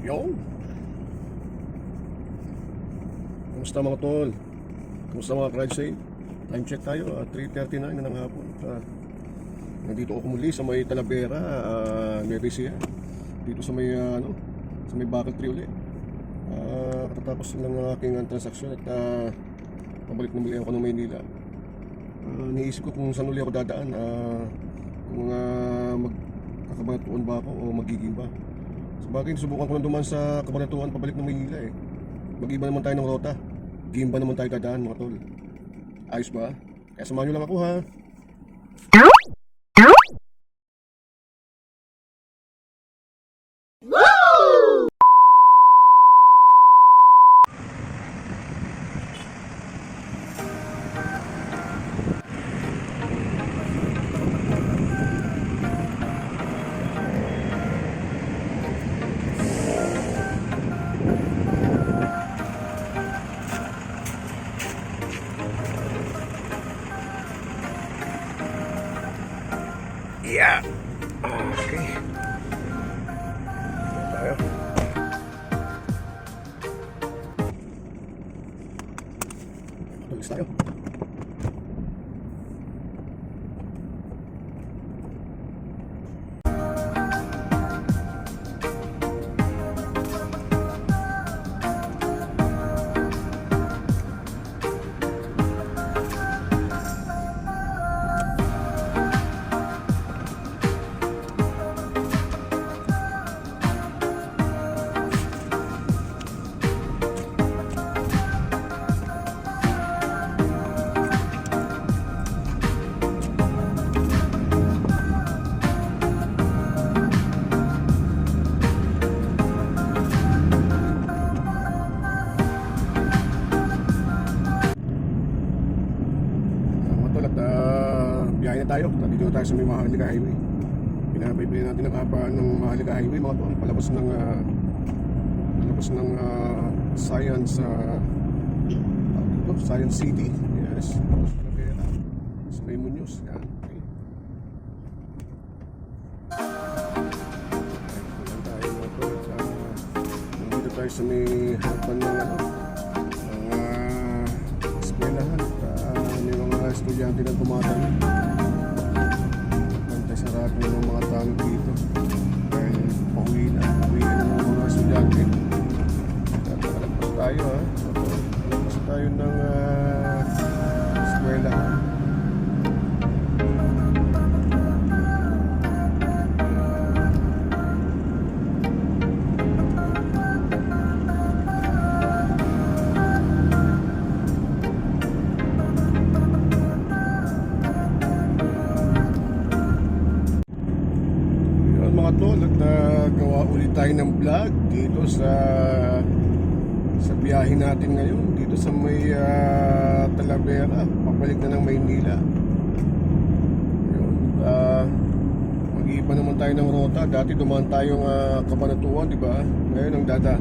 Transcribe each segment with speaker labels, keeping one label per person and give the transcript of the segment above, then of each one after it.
Speaker 1: Yo! Kumusta mga tol? Kumusta mga crowd say? Time check tayo, ah, 3.39 na ng hapon. Ah, nandito ako muli sa may Talavera, uh, Nevesia. Dito sa may, ah, ano, sa may Bakal Tree ulit. Ah, katatapos ng aking ah, transaksyon at ah, pabalik na muli ako ng Maynila. Ah, niisip ko kung saan uli ako dadaan. Ah, kung uh, magkakabanatuan ba ako o magiging ba. Sa bagay, subukan ko na duman sa kabanatuan pabalik ng Maynila eh. Mag-iba naman tayo ng rota. Gimba naman tayo dadaan mga tol. Ayos ba? Kaya samahan nyo lang ako ha. Tayo. Na sa may Mahalika Highway. Pinabaybay natin ang haba ng Mahalika Highway mga tol. Palabas ng uh, palabas ng uh, Science uh, tawag dito, Science City. Yes. Tapos Talavera. Sa may Muñoz. Yan. Okay. Ayan tayo mga. At, uh, nandito tayo sa may harapan ng ano, ng uh, eskwelahan uh, may mga estudyante na tumatay. Sarado ng mga tanong dito. Dahil pauwi na, pauwi na ng mga estudyante. Nakalagpas tayo ha. Nakalagpas tayo ng uh, sa biyahe natin ngayon dito sa may uh, Talavera, papalik na ng Maynila. Yun, uh, mag-iiba naman tayo ng rota. Dati dumaan tayong uh, Kabanatuan, di ba? Ngayon ang dada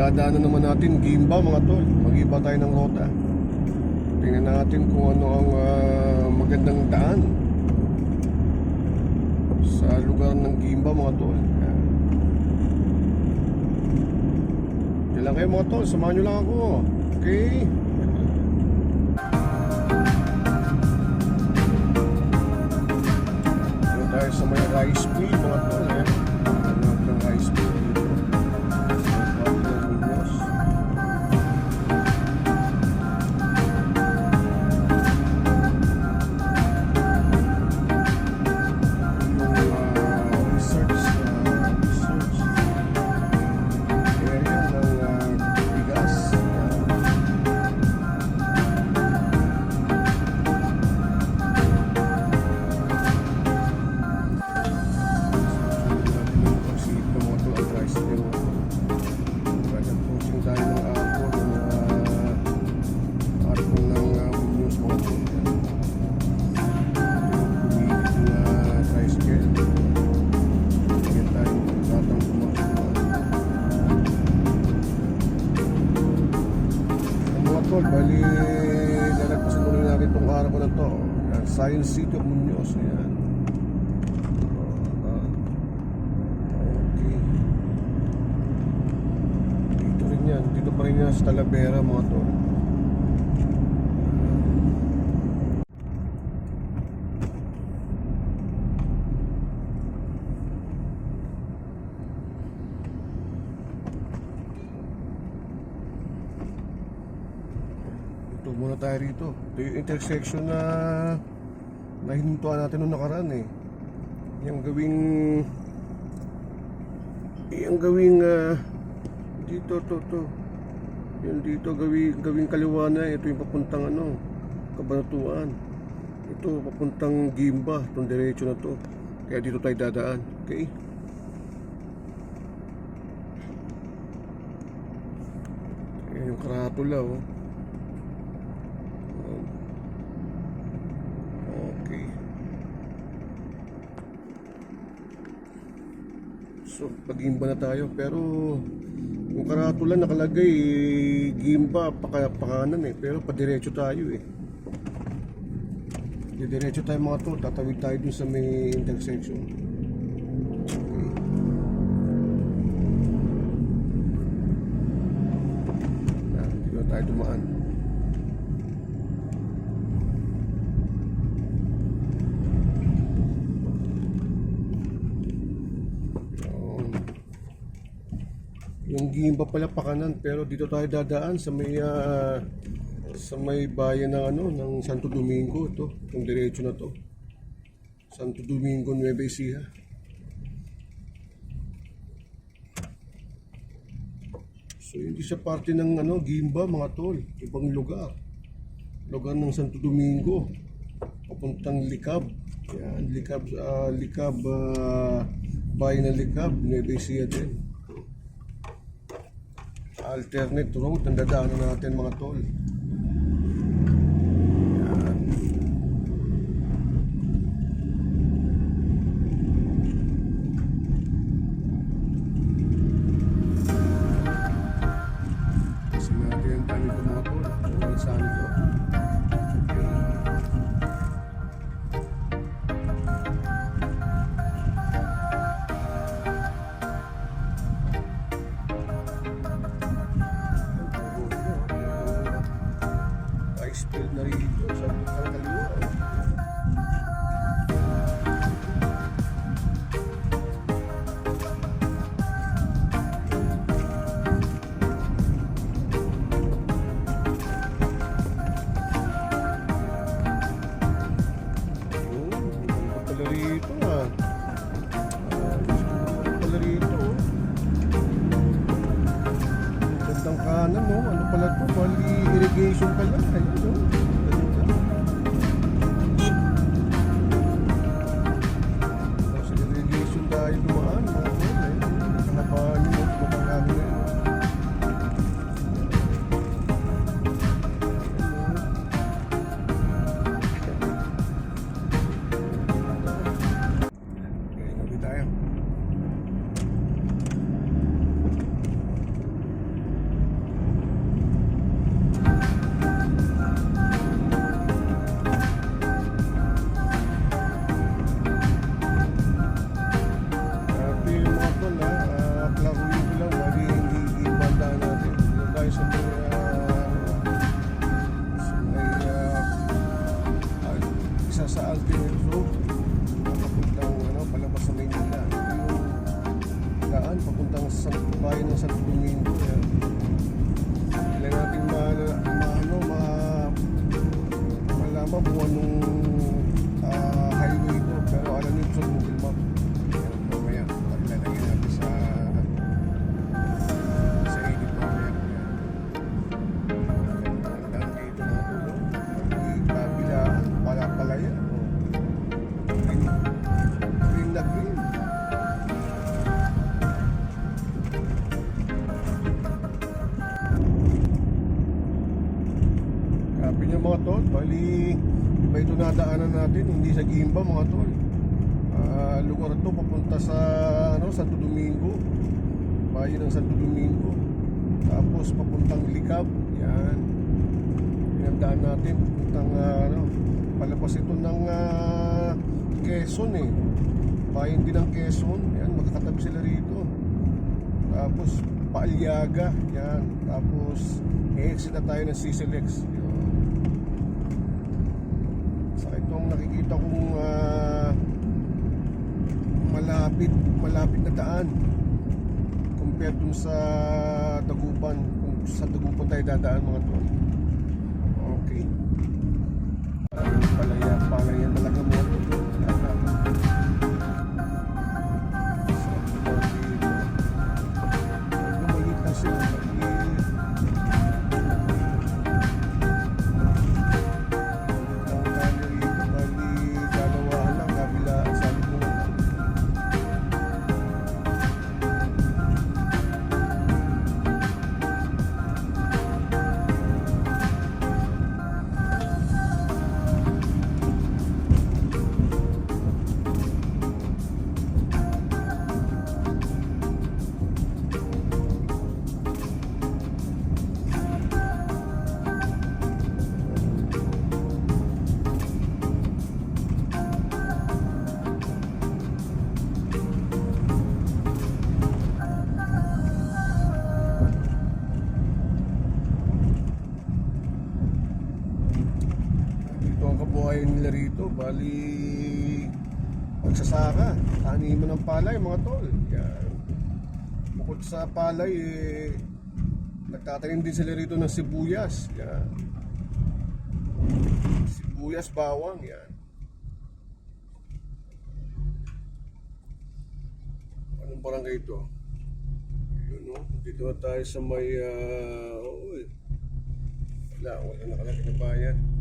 Speaker 1: dadaanan naman natin Gimba mga tol. Mag-iiba tayo ng rota. Tingnan natin kung ano ang uh, magandang daan sa lugar ng Gimba mga tol. Lang kayo mga tol, samahan nyo lang ako. Okay? Dito tayo sa may rice mill mga tol. Yan, Science City of Muñoz. Yan. Ah, ah. Okay. rin yan sa Talavera mga tol. Muna tayo rito. Ito yung intersection na nahinintuan natin nung nakaraan eh. Yung gawing yung gawing ah, dito to to. Yung dito gawing gawing kaliwa na ito yung papuntang ano, Kabanatuan. Ito papuntang Gimba, itong diretso na to. Kaya dito tayo dadaan. Okay? Yung karatula oh. Um, Okay. So, pag-gimba na tayo. Pero, yung karatula nakalagay, gimba, paka, pakanan eh. Pero, padiretso tayo eh. Diretso tayo mga to. Tatawid tayo dun sa may intersection. Okay. Ah, dito tayo dumaan. Yun. Yung Gimba pala pakanan pero dito tayo dadaan sa may ah, sa may bayan ng ano ng Santo Domingo ito, yung diretso na to. Santo Domingo Nueva Ecija. So hindi siya parte ng ano Gimba mga tol, ibang lugar. Lugar ng Santo Domingo. Papuntang Likab. Yan, Likab ah, Likab ah, bayan ng Likab, Nueva Ecija din. Alternate road ang dadaanan natin mga tol. veterinary bali irrigation pala, bayan ng Santo Domingo. Lang natin ma, ma, ano, ma, malaman kung anong iba ito nadaanan natin, hindi sa Gimba mga tol. Ah, lugar to papunta sa ano, Santo Domingo. Bayan ng Santo Domingo. Tapos papuntang Likab, yan. Pinagdaan natin papuntang ah, ano, palabas ito ng ah, Quezon eh. Bayan din ng Quezon, yan, magkakatabi sila rito. Tapos Paaliaga. Yan. Tapos, exit na tayo ng CCLX. Yun. Sa nakikita kong ah, malapit, malapit na daan. Compared dun sa Dagupan kung sa Dagupan tayo dadaan mga tol. Okay. Palaya palaya talaga mo ang kabuhayan nila rito, bali pagsasaka, taniman ng palay mga tol. Yan. Bukod sa palay, eh, nagtatanim din sila rito ng sibuyas. Yan. Sibuyas, bawang, yan. Anong barangay ito? Yun, no? Dito na tayo sa may, oo, eh. Wala, wala na bayan.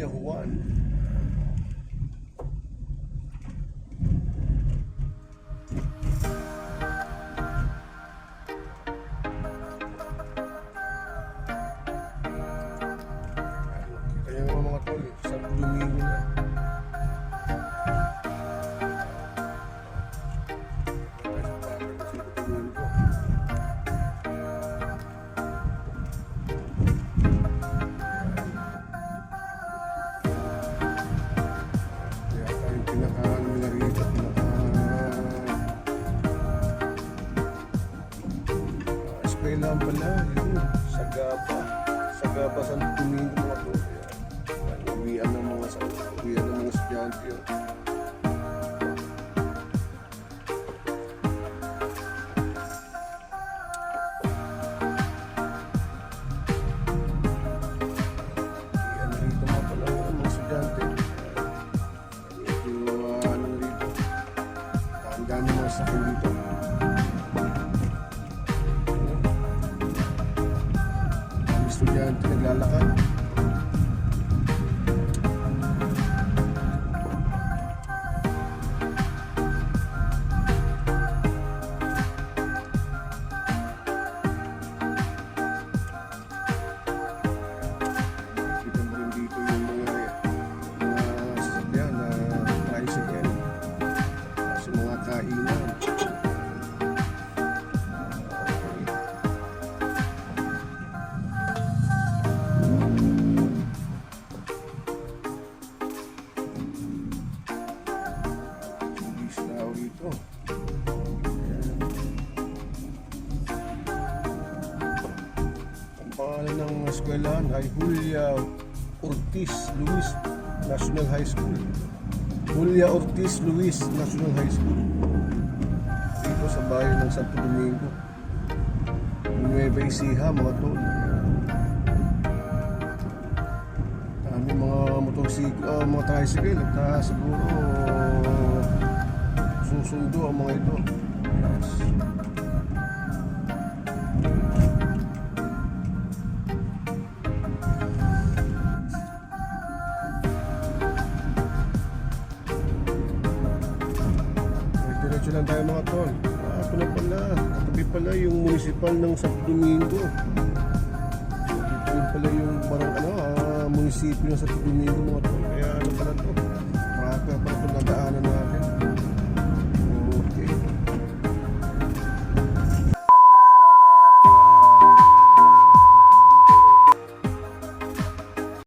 Speaker 1: Leader One Eskwelahan pala, yun, Sagapa. Sagapa San Domingo mga yan, uwian ng mga, uwian ng mga estudyante yun. Naglalakad. Eskwelahan ay Julia Ortiz Luis National High School. Julia Ortiz Luis National High School. Dito sa bayan ng Santo Domingo. Nueva Ecija, mga tol. Dami mga motorsiklo, ah, mga tricycle at ah, siguro susundo ang mga ito. Yes. Diretso lang tayo mga tol. Ah, na pala. Katabi pala yung municipal ng Santo Domingo. Dito pala yung parang ano, ah, munisipyo ng Santo Domingo mga tol. Kaya ano pala to? Pala